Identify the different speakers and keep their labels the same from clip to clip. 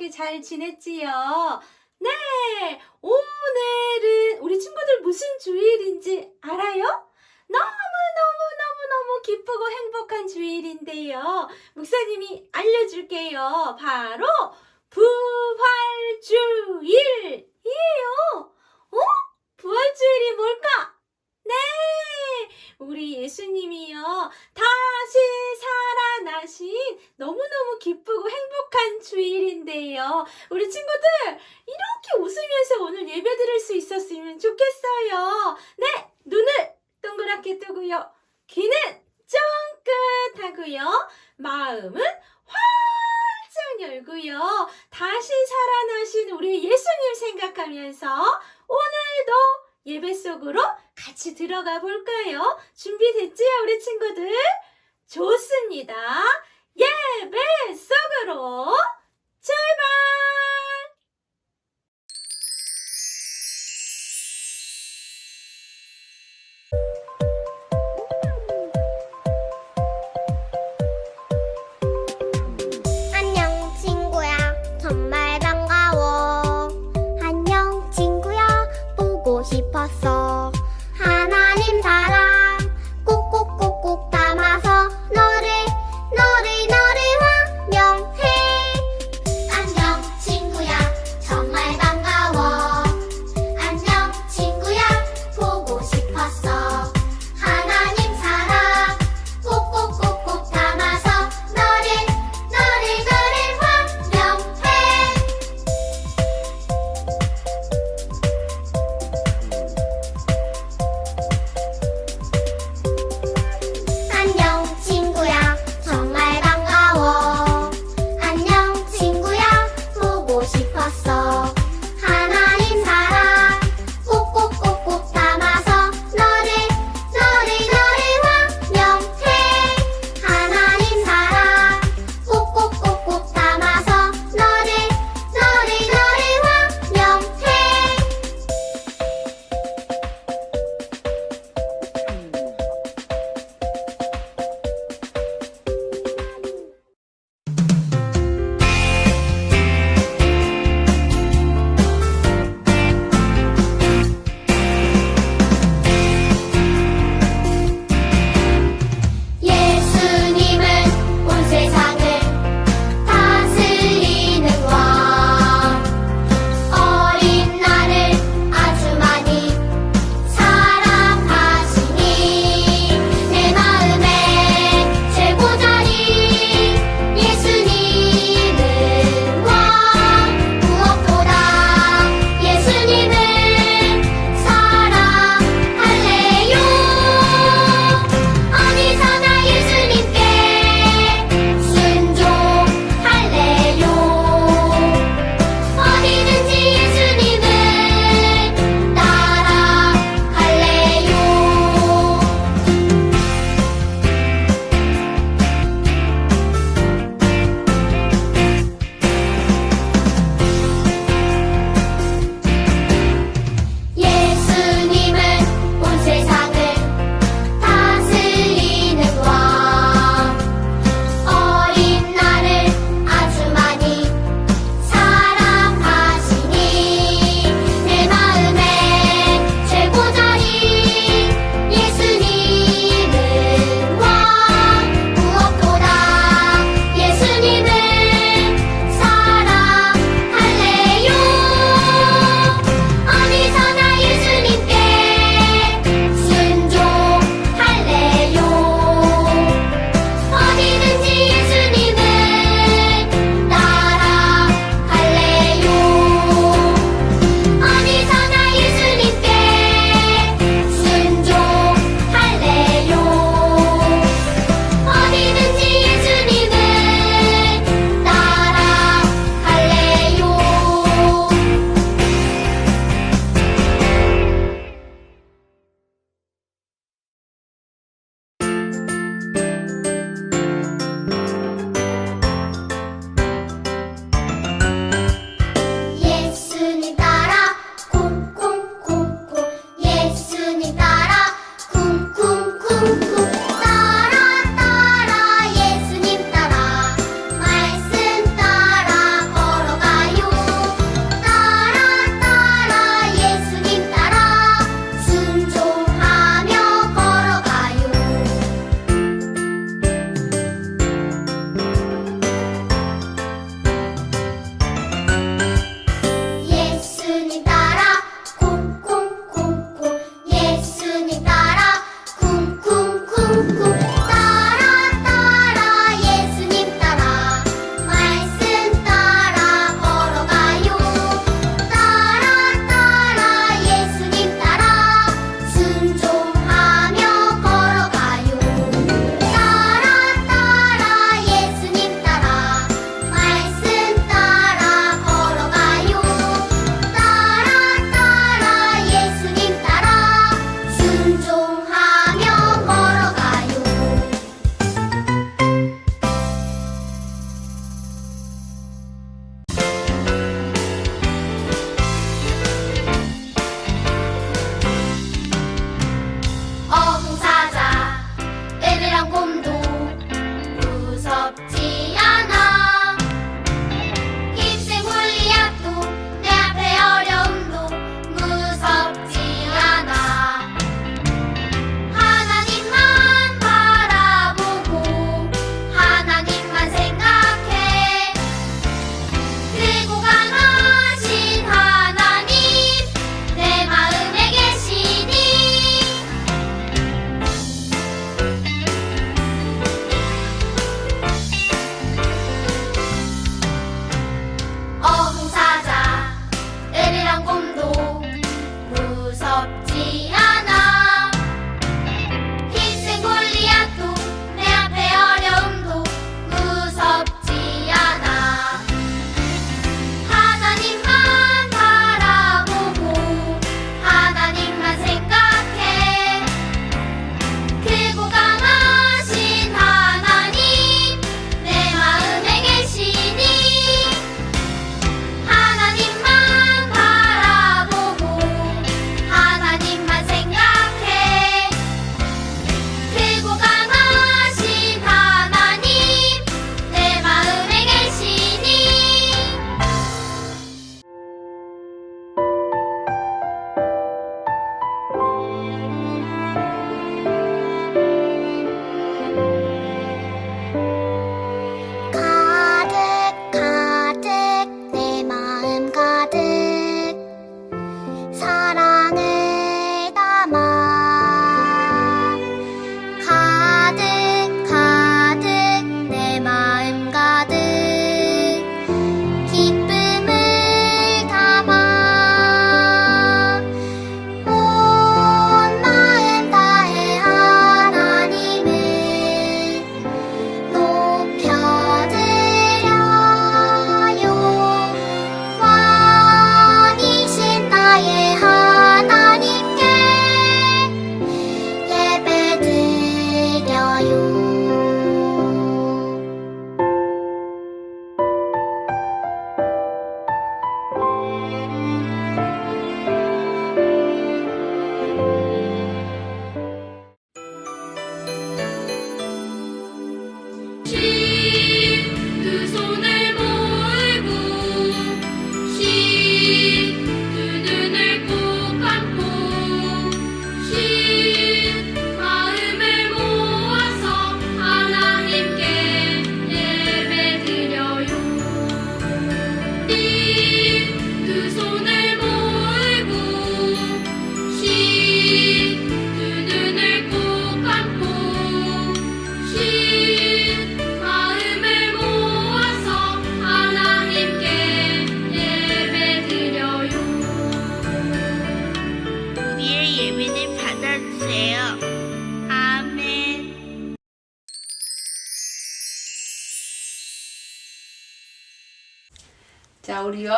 Speaker 1: 씩씩하게 잘 지냈지요? 네, 오늘은 우리 친구들 무슨 주일인지 알아요? 너무너무너무너무 기쁘고 행복한 주일인데요. 목사님이 알려줄게요. 바로 부활
Speaker 2: 我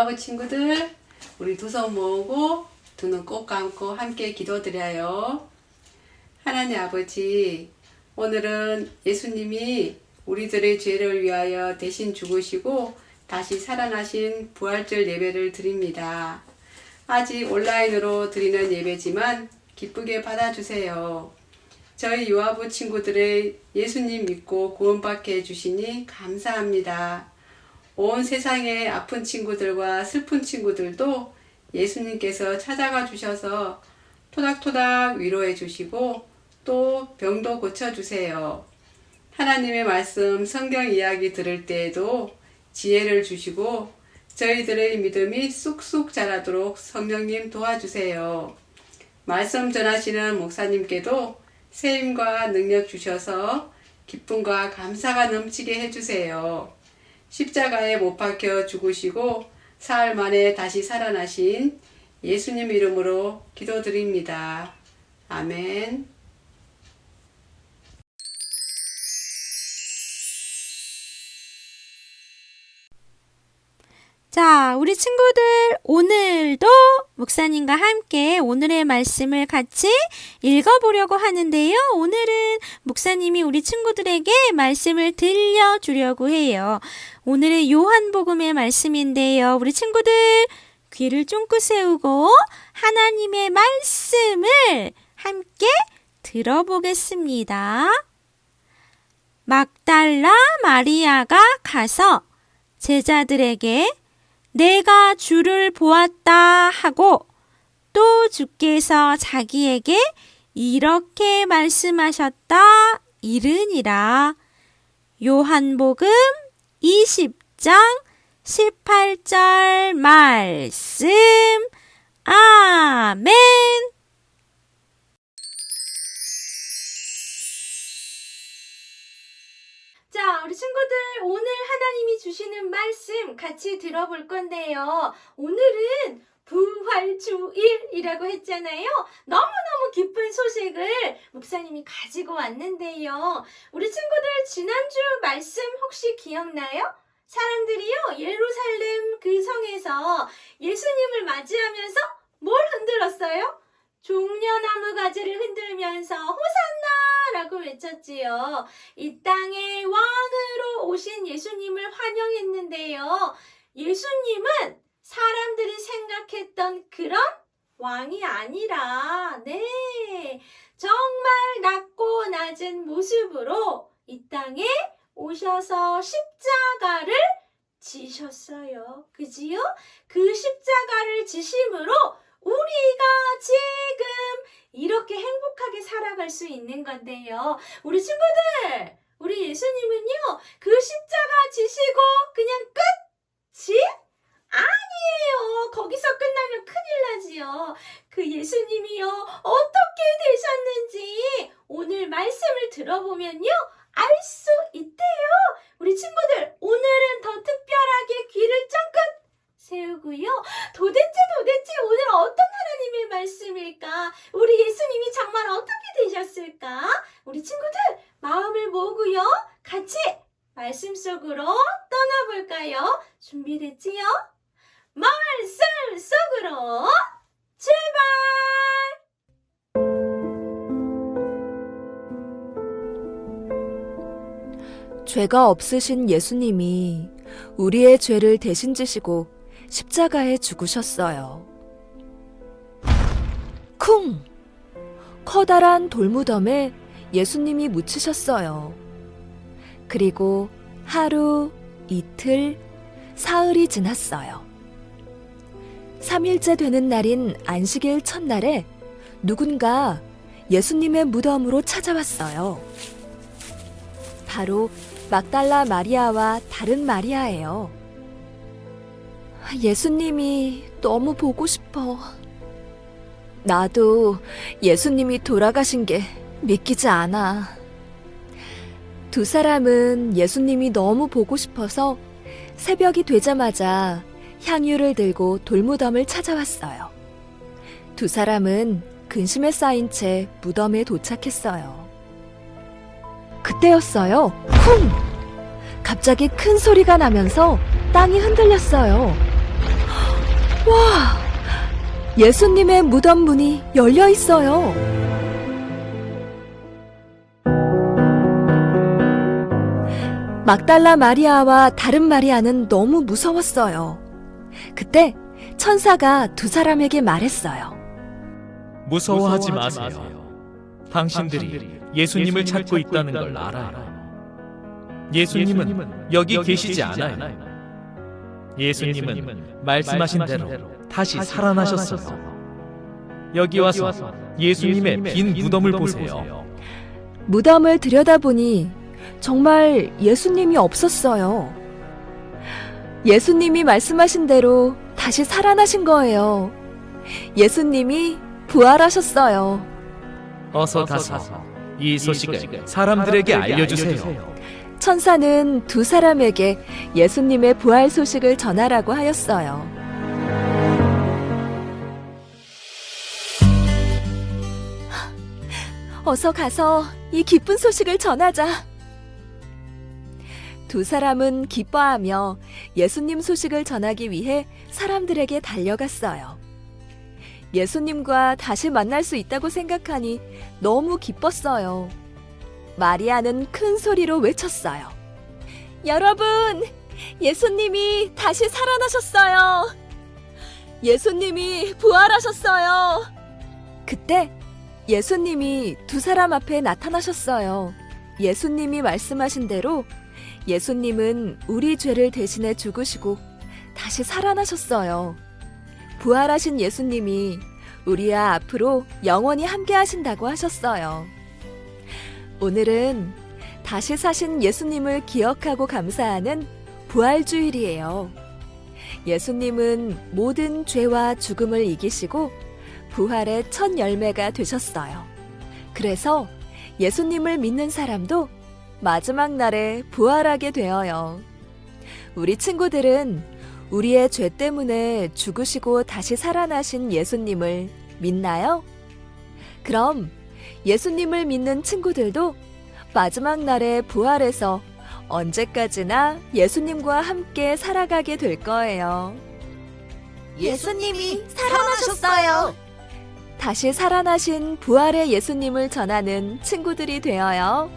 Speaker 2: 유아부 친구들, 우리 두 손 모으고 두 눈 꼭 감고 함께 기도드려요. 하나님 아버지, 오늘은 예수님이 우리들의 죄를 위하여 대신 죽으시고 다시 살아나신 부활절 예배를 드립니다. 아직 온라인으로 드리는 예배지만 기쁘게 받아주세요. 저희 유아부 친구들의 예수님 믿고 구원받게 해주시니 감사합니다. 온 세상의 아픈 친구들과 슬픈 친구들도 예수님께서 찾아가 주셔서 토닥토닥 위로해 주시고 또 병도 고쳐 주세요. 하나님의 말씀, 성경 이야기 들을 때에도 지혜를 주시고 저희들의 믿음이 쑥쑥 자라도록 성령님 도와주세요. 말씀 전하시는 목사님께도 새 힘과 능력 주셔서 기쁨과 감사가 넘치게 해주세요. 십자가에 못 박혀 죽으시고 사흘 만에 다시 살아나신 예수님 이름으로 기도드립니다. 아멘.
Speaker 1: 자, 우리 친구들, 오늘도 목사님과 함께 오늘의 말씀을 같이 읽어보려고 하는데요. 오늘은 목사님이 우리 친구들에게 말씀을 들려주려고 해요. 오늘은 요한복음의 말씀인데요. 우리 친구들, 귀를 쫑긋 세우고 하나님의 말씀을 함께 들어보겠습니다. 막달라 마리아가 가서 제자들에게 내가 주를 보았다 하고 또 주께서 자기에게 이렇게 말씀하셨다 이르니라. 요한복음 20장 18절 말씀. 아멘.
Speaker 3: 자, 우리 친구들, 오늘 하나님이 주시는 말씀 같이 들어볼 건데요. 오늘은
Speaker 1: 부활주일이라고 했잖아요. 너무너무 기쁜 소식을 목사님이 가지고 왔는데요. 우리 친구들 지난주 말씀 혹시 기억나요? 사람들이요, 예루살렘 그 성에서 예수님을 맞이하면서 뭘 흔들었어요? 종려나무 가지를 흔들면서 호산나 라고 외쳤지요. 이 땅에 왕으로 오신 예수님을 환영했는데요. 예수님은 사람들이 생각했던 그런 왕이 아니라, 네, 정말 낮고 낮은 모습으로 이 땅에 오셔서 십자가를 지셨어요. 그지요? 그 십자가를 지심으로 우리가 지금 이렇게 행복하게 살아갈 수 있는 건데요. 우리 친구들, 우리 예수님은요, 그 십자가 지시고 그냥 끝이 아니에요. 거기서 끝나면 큰일 나지요. 그 예수님이요, 어떻게 되셨는지 오늘 말씀을 들어보면요, 알 수 있대요. 우리 친구들, 오늘은 더 특별하게 귀를 쫑긋 세우고요. 도대체 도대체 오늘 어떤 하나님의 말씀일까? 우리 예수님이 정말 어떻게 되셨을까? 우리 친구들 마음을 모으고요. 같이 말씀 속으로 떠나볼까요? 준비됐지요? 말씀 속으로 출발!
Speaker 4: 죄가 없으신 예수님이 우리의 죄를 대신 지시고 십자가에 죽으셨어요. 쿵! 커다란 돌무덤에 예수님이 묻히셨어요. 그리고 하루, 이틀, 사흘이 지났어요. 3일째 되는 날인 안식일 첫날에 누군가 예수님의 무덤으로 찾아왔어요. 바로 막달라 마리아와 다른 마리아예요. 예수님이 너무 보고 싶어. 나도 예수님이 돌아가신 게 믿기지 않아. 두 사람은 예수님이 너무 보고 싶어서 새벽이 되자마자 향유를 들고 돌무덤을 찾아왔어요. 두 사람은 근심에 쌓인 채 무덤에 도착했어요. 그때였어요. 쿵! 갑자기 큰 소리가 나면서 땅이 흔들렸어요. 와! 예수님의 무덤 문이 열려 있어요. 막달라 마리아와 다른 마리아는 너무 무서웠어요. 그때 천사가 두 사람에게 말했어요.
Speaker 5: 무서워하지 마세요. 당신들이 예수님을 찾고 있다는 걸 알아요. 예수님은 여기 계시지 않아요. 예수님은 말씀하신 대로 다시 살아나셨어요. 여기 와서 예수님의 빈 무덤을 보세요.
Speaker 4: 무덤을 들여다보니 정말 예수님이 없었어요. 예수님이 말씀하신 대로 다시 살아나신 거예요. 예수님이 부활하셨어요.
Speaker 5: 어서 가서 이 소식을 사람들에게 알려주세요.
Speaker 4: 천사는 두 사람에게 예수님의 부활 소식을 전하라고 하였어요. 어서 가서 이 기쁜 소식을 전하자. 두 사람은 기뻐하며 예수님 소식을 전하기 위해 사람들에게 달려갔어요. 예수님과 다시 만날 수 있다고 생각하니 너무 기뻤어요. 마리아는 큰 소리로 외쳤어요. 여러분, 예수님이 다시 살아나셨어요. 예수님이 부활하셨어요. 그때 예수님이 두 사람 앞에 나타나셨어요. 예수님이 말씀하신 대로 예수님은 우리 죄를 대신해 죽으시고 다시 살아나셨어요. 부활하신 예수님이 우리와 앞으로 영원히 함께 하신다고 하셨어요. 오늘은 다시 사신 예수님을 기억하고 감사하는 부활주일이에요. 예수님은 모든 죄와 죽음을 이기시고 부활의 첫 열매가 되셨어요. 그래서 예수님을 믿는 사람도 마지막 날에 부활하게 되어요. 우리 친구들은 우리의 죄 때문에 죽으시고 다시 살아나신 예수님을 믿나요? 그럼 예수님을 믿는 친구들도 마지막 날에 부활해서 언제까지나 예수님과 함께 살아가게 될 거예요.
Speaker 6: 예수님이 살아나셨어요.
Speaker 4: 다시 살아나신 부활의 예수님을 전하는 친구들이 되어요.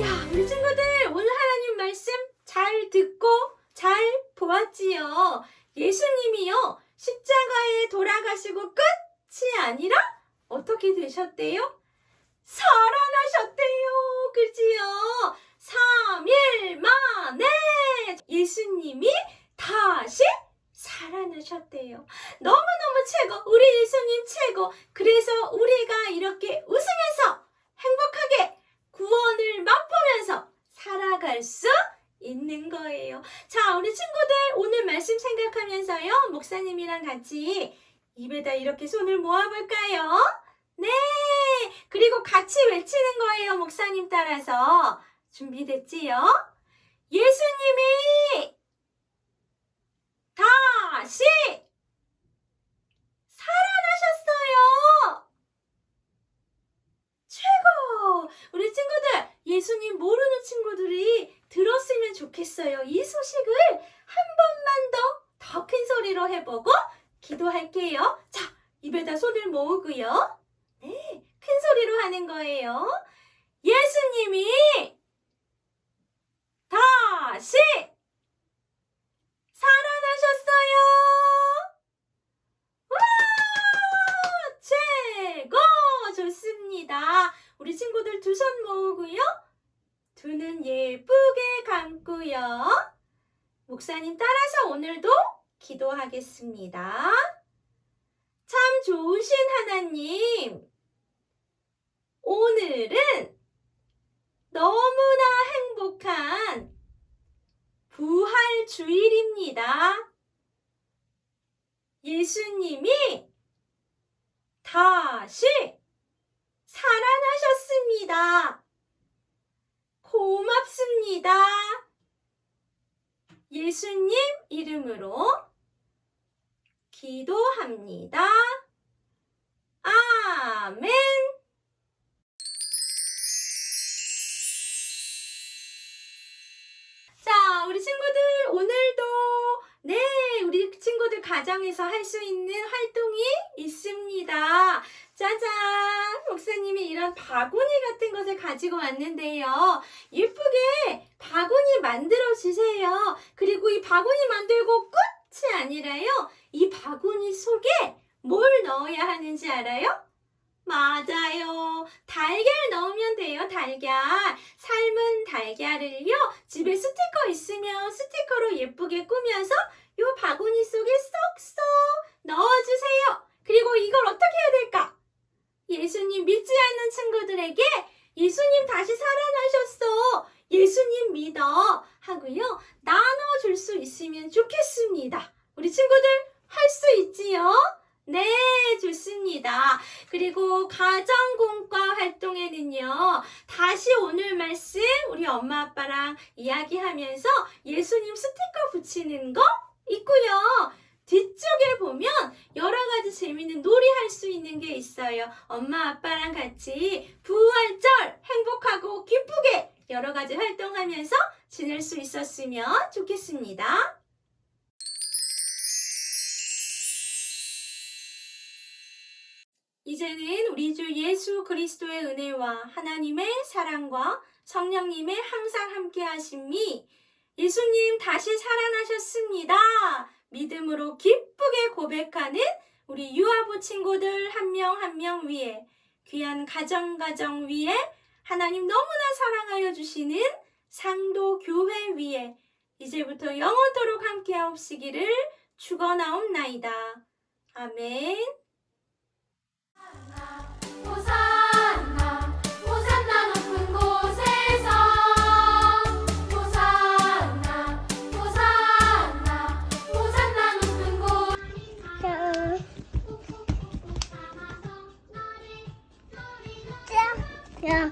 Speaker 1: 야, 우리 친구들 오늘 하나님 말씀 잘 듣고 잘 보았지요. 예수님이요 십자가에 돌아가시고 끝이 아니라 어떻게 되셨대요? 살아나셨대요. 그지요? 3일 만에 예수님이 다시 살아나셨대요. 너무너무 최고. 우리 예수님 최고. 그래서 우리가 이렇게 웃으면서 행복하게 구원을 맛보면서 살아갈 수 있는 거예요. 자, 우리 친구들 오늘 말씀 생각하면서요. 목사님이랑 같이 입에다 이렇게 손을 모아볼까요? 네. 그리고 같이 외치는 거예요. 목사님 따라서. 준비됐지요? 예수님이 다시 살아나셨어요. 최고! 우리 친구들, 예수님 모르는 친구들이 들었으면 좋겠어요. 이 소식을 한 번만 더 더 큰 소리로 해보고 기도할게요. 자, 입에다 손을 모으고요. 네, 큰 소리로 하는 거예요. 예수님이 다시 살아나셨어요. 와! 최고! 좋습니다. 우리 친구들 두 손 모으고요. 두 눈 예쁘게 감고요. 목사님 따라서 오늘도 기도하겠습니다. 참 좋으신 하나님. 오늘은 너무나 행복한 부활 주일입니다. 예수님이 다시 살아나셨습니다. 고맙습니다. 예수님 이름으로 기도합니다. 아멘. 가정에서 할 수 있는 활동이 있습니다. 짜잔! 목사님이 이런 바구니 같은 것을 가지고 왔는데요. 예쁘게 바구니 만들어 주세요. 그리고 이 바구니 만들고 끝이 아니라요. 이 바구니 속에 뭘 넣어야 하는지 알아요? 맞아요. 달걀 넣으면 돼요, 달걀. 삶은 달걀을요, 집에 스티커 있으면 스티커로 예쁘게 꾸며서 요 바구니 속에 쏙쏙 넣어주세요. 그리고 이걸 어떻게 해야 될까? 예수님 믿지 않는 친구들에게 예수님 다시 살아나셨어. 예수님 믿어. 하고요. 나눠줄 수 있으면 좋겠습니다. 우리 친구들 할 수 있지요? 네, 좋습니다. 그리고 가정공과 활동에는요, 다시 오늘 말씀 우리 엄마 아빠랑 이야기하면서 예수님 스티커 붙이는 거 있고요. 뒤쪽에 보면 여러 가지 재밌는 놀이 할 수 있는 게 있어요. 엄마 아빠랑 같이 부활절 행복하고 기쁘게 여러 가지 활동하면서 지낼 수 있었으면 좋겠습니다. 이제는 우리 주 예수 그리스도의 은혜와 하나님의 사랑과 성령님의 항상 함께 하심이 예수님 다시 살아나셨습니다. 믿음으로 기쁘게 고백하는 우리 유아부 친구들 한 명 한 명 위에 귀한 가정 가정 위에 하나님 너무나 사랑하여 주시는 상도 교회 위에 이제부터 영원토록 함께 하옵시기를 축원하옵나이다. 아멘.
Speaker 7: 야, 야,